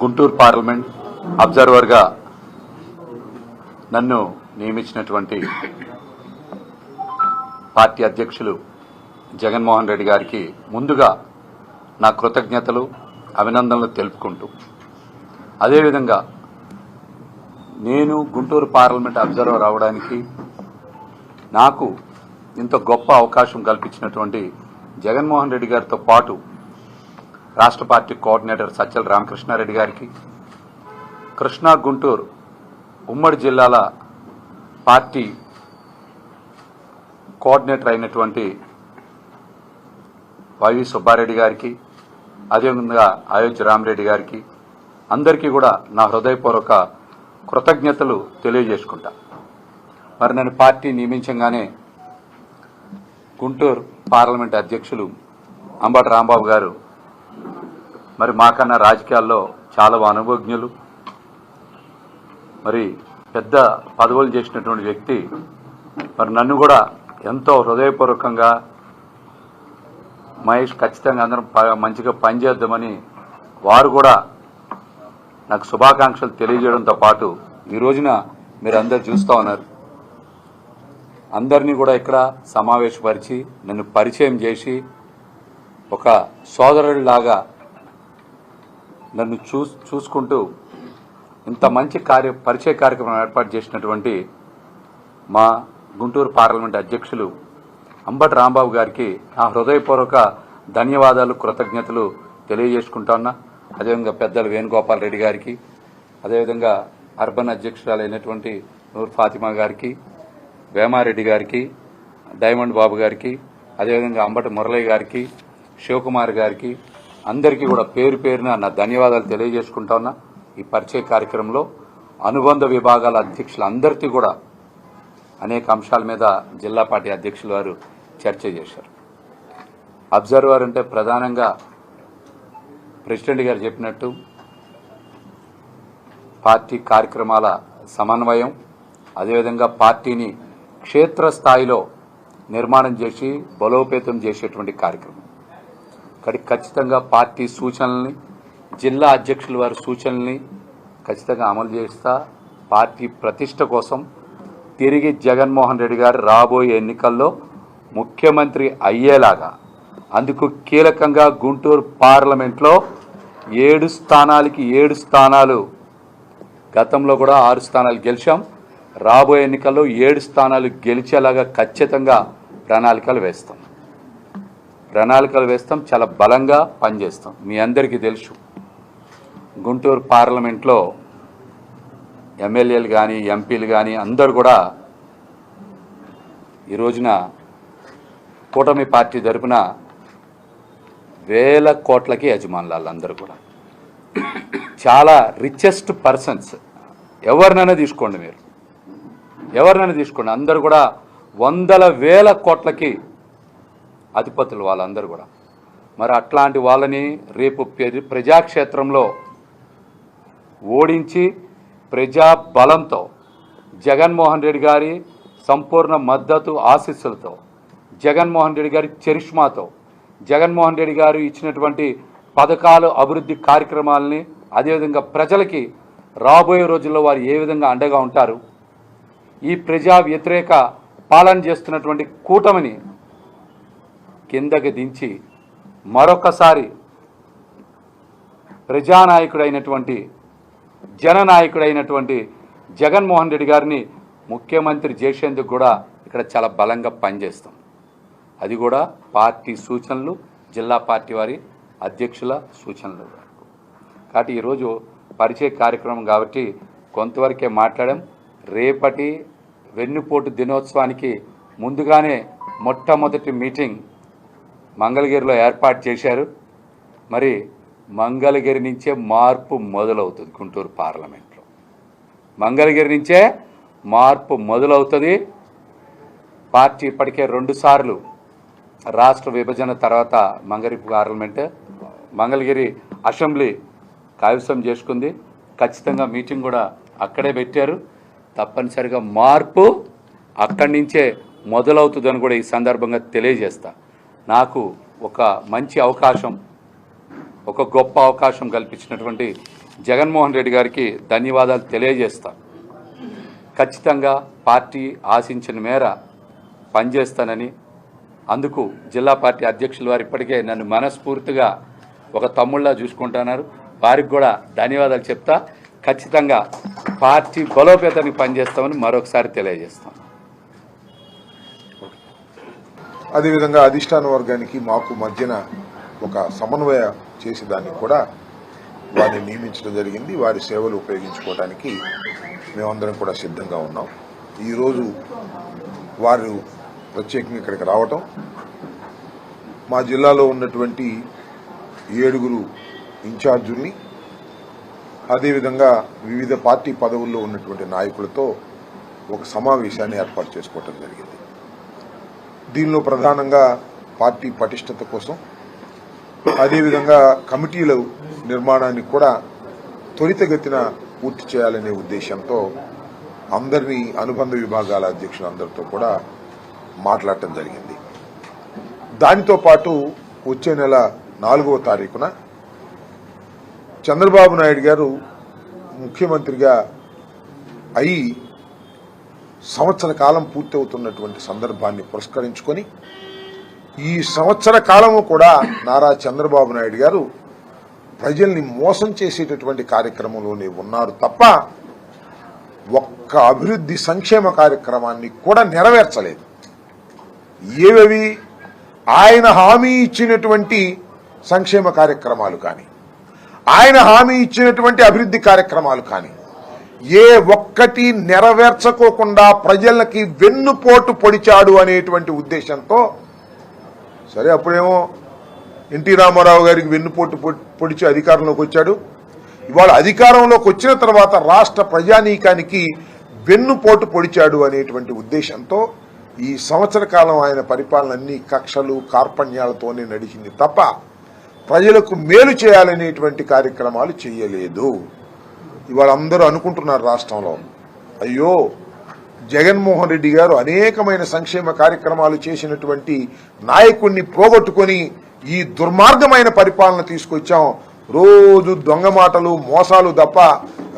Guntur parliament అబ్జర్వర్గా నన్ను నియమించినటువంటి party అధ్యక్షులు జగన్మోహన్ రెడ్డి గారికి ముందుగా నా కృతజ్ఞతలు అభినందనలు తెలుపుకుంటూ. అదేవిధంగా నేను గుంటూరు పార్లమెంట్ అబ్జర్వర్ అవడానికి నాకు ఇంత గొప్ప అవకాశం కల్పించినటువంటి జగన్మోహన్ రెడ్డి గారితో పాటు రాష్ట్ర పార్టీ కోఆర్డినేటర్ సజ్జల రామకృష్ణారెడ్డి గారికి కృష్ణా గుంటూరు ఉమ్మడి జిల్లాల పార్టీ కోఆర్డినేటర్ అయినటువంటి వైవి సుబ్బారెడ్డి గారికి అదేవిధంగా అయోధ్య రామరెడ్డి గారికి అందరికీ కూడా నా హృదయపూర్వక కృతజ్ఞతలు తెలియజేసుకుంటా. మరి నన్ను పార్టీ నియమించగానే గుంటూరు పార్లమెంట్ అధ్యక్షులు అంబటి రాంబాబు గారు మరి మాకన్నా రాజకీయాల్లో చాలా అనుభవజ్ఞులు మరి పెద్ద పదవులు చేసినటువంటి వ్యక్తి మరి నన్ను కూడా ఎంతో హృదయపూర్వకంగా మహేష్ ఖచ్చితంగా అందరం మంచిగా పనిచేద్దామని వారు కూడా నాకు శుభాకాంక్షలు తెలియజేయడంతో పాటు ఈ రోజున మీరు అందరు చూస్తూ ఉన్నారు. అందరినీ కూడా ఇక్కడ సమావేశపరిచి నన్ను పరిచయం చేసి ఒక సోదరుడిలాగా నన్ను చూ చూసుకుంటూ ఇంత మంచి కార్య పరిచయ కార్యక్రమం ఏర్పాటు చేసినటువంటి మా గుంటూరు పార్లమెంట్ అధ్యక్షులు అంబటి రాంబాబు గారికి నా హృదయపూర్వక ధన్యవాదాలు కృతజ్ఞతలు తెలియజేసుకుంటా ఉన్నా. అదేవిధంగా పెద్దలు వేణుగోపాల్ రెడ్డి గారికి అదేవిధంగా అర్బన్ అధ్యక్షురాలైనటువంటి నూర్ ఫాతిమా గారికి వేమారెడ్డి గారికి డైమండ్ బాబు గారికి అదేవిధంగా అంబటి మురళయ్య గారికి శివకుమార్ గారికి అందరికీ కూడా పేరు పేరున నా ధన్యవాదాలు తెలియజేసుకుంటా ఉన్నా. ఈ పరిచయ కార్యక్రమంలో అనుబంధ విభాగాల అధ్యక్షులందరికీ కూడా అనేక అంశాల మీద జిల్లా పార్టీ అధ్యక్షులు వారు చర్చ చేశారు. అబ్జర్వర్ అంటే ప్రధానంగా ప్రెసిడెంట్ గారు చెప్పినట్టు పార్టీ కార్యక్రమాల సమన్వయం అదేవిధంగా పార్టీని క్షేత్రస్థాయిలో నిర్మాణం చేసి బలోపేతం చేసేటువంటి కార్యక్రమం. ఖచ్చితంగా పార్టీ సూచనల్ని జిల్లా అధ్యక్షుల వారి సూచనల్ని ఖచ్చితంగా అమలు చేస్తా. పార్టీ ప్రతిష్ట కోసం తిరిగి జగన్మోహన్ రెడ్డి గారు రాబోయే ఎన్నికల్లో ముఖ్యమంత్రి అయ్యేలాగా అందుకు కీలకంగా గుంటూరు పార్లమెంట్లో ఏడు స్థానాలకి ఏడు స్థానాలు గతంలో కూడా ఆరు స్థానాలు గెలిచాం. రాబోయే ఎన్నికల్లో ఏడు స్థానాలు గెలిచేలాగా ఖచ్చితంగా ప్రణాళికలు వేస్తాం. ప్రణాళికలు వేస్తాం చాలా బలంగా పనిచేస్తాం. మీ అందరికీ తెలుసు గుంటూరు పార్లమెంట్లో ఎమ్మెల్యేలు కానీ ఎంపీలు కానీ అందరు కూడా ఈ రోజున కూటమి పార్టీ తరపున వేల కోట్లకి యజమానులు వాళ్ళందరూ కూడా. చాలా రిచెస్ట్ పర్సన్స్ ఎవరినైనా తీసుకోండి మీరు. ఎవరినైనా తీసుకోండి. అందరు కూడా వందల వేల కోట్లకి అధిపతులు వాళ్ళందరూ కూడా. మరి అట్లాంటి వాళ్ళని రేపు ప్రజాక్షేత్రంలో ఓడించి ప్రజా బలంతో జగన్మోహన్ రెడ్డి గారి సంపూర్ణ మద్దతు ఆశీస్సులతో జగన్మోహన్ రెడ్డి గారి చరిష్మాతో జగన్మోహన్ రెడ్డి గారు ఇచ్చినటువంటి పథకాలు అభివృద్ధి కార్యక్రమాలని అదేవిధంగా ప్రజలకి రాబోయే రోజుల్లో వారు ఏ విధంగా అండగా ఉంటారు ఈ ప్రజా వ్యతిరేక పాలన చేస్తున్నటువంటి కూటమిని కిందకి దించి మరొకసారి ప్రజానాయకుడైనటువంటి జననాయకుడైనటువంటి జగన్మోహన్ రెడ్డి గారిని ముఖ్యమంత్రి చేసేందుకు కూడా ఇక్కడ చాలా బలంగా పనిచేస్తాం. అది కూడా పార్టీ సూచనలు జిల్లా పార్టీ వారి అధ్యక్షుల సూచనలు. కాబట్టి ఈరోజు పరిచయ కార్యక్రమం కాబట్టి కొంతవరకే మాట్లాడాం. రేపటి వెన్నుపోటు దినోత్సవానికి ముందుగానే మొట్టమొదటి మీటింగ్ మంగళగిరిలో ఏర్పాటు చేశారు. మరి మంగళగిరి నుంచే మార్పు మొదలవుతుంది గుంటూరు పార్లమెంట్లో. మంగళగిరి నుంచే మార్పు మొదలవుతుంది. పార్టీ ఇప్పటికే రెండుసార్లు రాష్ట్ర విభజన తర్వాత మంగళగిరి పార్లమెంట్ మంగళగిరి అసెంబ్లీ కైవసం చేసుకుంది. ఖచ్చితంగా మీటింగ్ కూడా అక్కడే పెట్టారు. తప్పనిసరిగా మార్పు అక్కడి నుంచే మొదలవుతుందని కూడా ఈ సందర్భంగా తెలియజేస్తాను నాకు ఒక మంచి అవకాశం ఒక గొప్ప అవకాశం కల్పించినటువంటి జగన్మోహన్ రెడ్డి గారికి ధన్యవాదాలు తెలియజేస్తా. ఖచ్చితంగా పార్టీ ఆశించిన మేర పనిచేస్తానని అందుకు జిల్లా పార్టీ అధ్యక్షులు వారు ఇప్పటికే నన్ను మనస్ఫూర్తిగా ఒక తమ్ముళ్ళ చూసుకుంటున్నారు. వారికి కూడా ధన్యవాదాలు చెప్తా. ఖచ్చితంగా పార్టీ బలోపేతానికి పనిచేస్తామని మరొకసారి తెలియజేస్తాం అదేవిధంగా అధిష్టాన వర్గానికి మాకు మధ్యన ఒక సమన్వయ చేసేదానికి కూడా వారిని నియమించడం జరిగింది. వారి సేవలు ఉపయోగించుకోవడానికి మేమందరం కూడా సిద్ధంగా ఉన్నాం. ఈరోజు వారు ప్రత్యేకంగా ఇక్కడికి రావటం మా జిల్లాలో ఉన్నటువంటి ఏడుగురు ఇన్ఛార్జుల్ని అదేవిధంగా వివిధ పార్టీ పదవుల్లో ఉన్నటువంటి నాయకులతో ఒక సమావేశాన్ని ఏర్పాటు చేసుకోవటం జరిగింది. దీనిలో ప్రధానంగా పార్టీ పటిష్టత కోసం అదేవిధంగా కమిటీల నిర్మాణానికి కూడా త్వరితగతిన పూర్తి చేయాలనే ఉద్దేశంతో అందరినీ అనుబంధ విభాగాల అధ్యక్షులందరితో కూడా మాట్లాడటం జరిగింది. దానితో పాటు వచ్చే నెల నాలుగవ తారీఖున చంద్రబాబు నాయుడు గారు ముఖ్యమంత్రిగా అయి సంవత్సర కాలం పూర్తవుతున్నటువంటి సందర్భాన్ని పురస్కరించుకొని ఈ సంవత్సర కాలము కూడా నారా చంద్రబాబు నాయుడు గారు ప్రజల్ని మోసం చేసేటటువంటి కార్యక్రమంలోనే ఉన్నారు తప్ప ఒక్క అభివృద్ధి సంక్షేమ కార్యక్రమాన్ని కూడా నెరవేర్చలేదు. ఏవేవి ఆయన హామీ ఇచ్చినటువంటి సంక్షేమ కార్యక్రమాలు కానీ ఆయన హామీ ఇచ్చినటువంటి అభివృద్ధి కార్యక్రమాలు కానీ ఏ ఒక్కటి నెరవేర్చకోకుండా ప్రజలకి వెన్నుపోటు పొడిచాడు అనేటువంటి ఉద్దేశంతో సరే అప్పుడేమో ఎన్టీ రామారావు గారికి వెన్నుపోటు పొడిచి అధికారంలోకి వచ్చాడు. ఇవాళ అధికారంలోకి వచ్చిన తర్వాత రాష్ట్ర ప్రజానీకానికి వెన్నుపోటు పొడిచాడు అనేటువంటి ఉద్దేశంతో ఈ సంవత్సర కాలం ఆయన పరిపాలన అన్ని కక్షలు కార్పణ్యాలతోనే నడిచింది తప్ప ప్రజలకు మేలు చేయాలనేటువంటి కార్యక్రమాలు చేయలేదు. ఇవాళ అందరూ అనుకుంటున్నారు రాష్ట్రంలో. అయ్యో జగన్మోహన్ రెడ్డి గారు అనేకమైన సంక్షేమ కార్యక్రమాలు చేసినటువంటి నాయకుణ్ణి పోగొట్టుకొని ఈ దుర్మార్గమైన పరిపాలన తీసుకొచ్చాం. రోజు దొంగ మాటలు మోసాలు తప్ప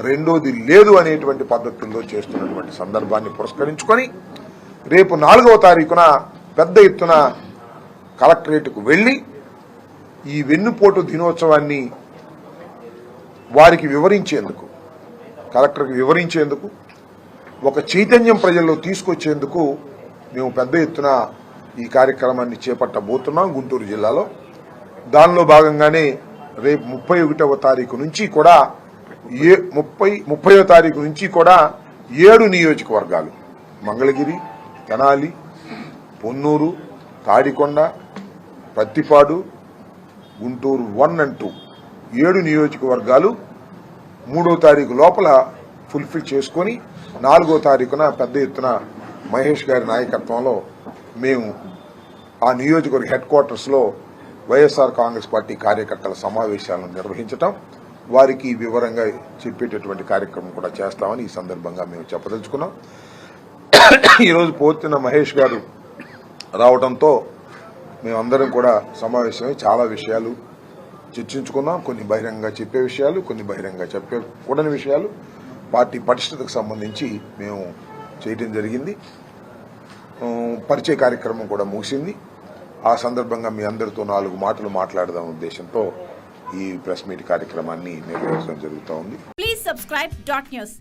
రెండోది లేదు అనేటువంటి పద్ధతుల్లో చేస్తున్నటువంటి సందర్భాన్ని పురస్కరించుకొని రేపు నాలుగవ తారీఖున పెద్ద ఎత్తున కలెక్టరేట్కు వెళ్ళి ఈ వెన్నుపోటు దినోత్సవాన్ని వారికి వివరించేందుకు కలెక్టర్కి వివరించేందుకు ఒక చైతన్యం ప్రజల్లో తీసుకొచ్చేందుకు మేము పెద్ద ఎత్తున ఈ కార్యక్రమాన్ని చేపట్టబోతున్నాం గుంటూరు జిల్లాలో. దానిలో భాగంగానే రేపు ముప్పై ఒకటవ తారీఖు నుంచి కూడా ఏ ముప్పై ముప్పైవ తారీఖు నుంచి కూడా ఏడు నియోజకవర్గాలు Mangalagiri Tenali Ponnur Tadikonda Prathipadu Guntur one and two ఏడు నియోజకవర్గాలు మూడో తారీఖు లోపల ఫుల్ఫిల్ చేసుకొని నాలుగో తారీఖున పెద్ద ఎత్తున మహేష్ గారి నాయకత్వంలో మేము ఆ నియోజకవర్గ హెడ్ క్వార్టర్స్లో వైఎస్ఆర్ కాంగ్రెస్ పార్టీ కార్యకర్తల సమావేశాలను నిర్వహించటం వారికి వివరంగా చెప్పేటటువంటి కార్యక్రమం కూడా చేస్తామని ఈ సందర్భంగా మేము చెప్పదలుచుకున్నాం. ఈరోజు పోతున్న మహేష్ గారు రావడంతో మేమందరం కూడా సమావేశమై చాలా విషయాలు చర్చించుకున్నాం. కొన్ని బహిరంగంగా చెప్పే విషయాలు కొన్ని బహిరంగంగా చెప్పకూడని విషయాలు. పార్టీ పటిష్టతకు సంబంధించి మేము చేయటం జరిగింది. పరిచయ కార్యక్రమం కూడా ముగిసింది. ఆ సందర్భంగా మీ అందరితో నాలుగు మాటలు మాట్లాడదాం ఉద్దేశంతో ఈ ప్రెస్ మీట్ కార్యక్రమాన్ని నిర్వహించడం జరుగుతూ ఉంది ప్లీజ్ సబ్స్క్రైబ్ డాట్ న్యూస్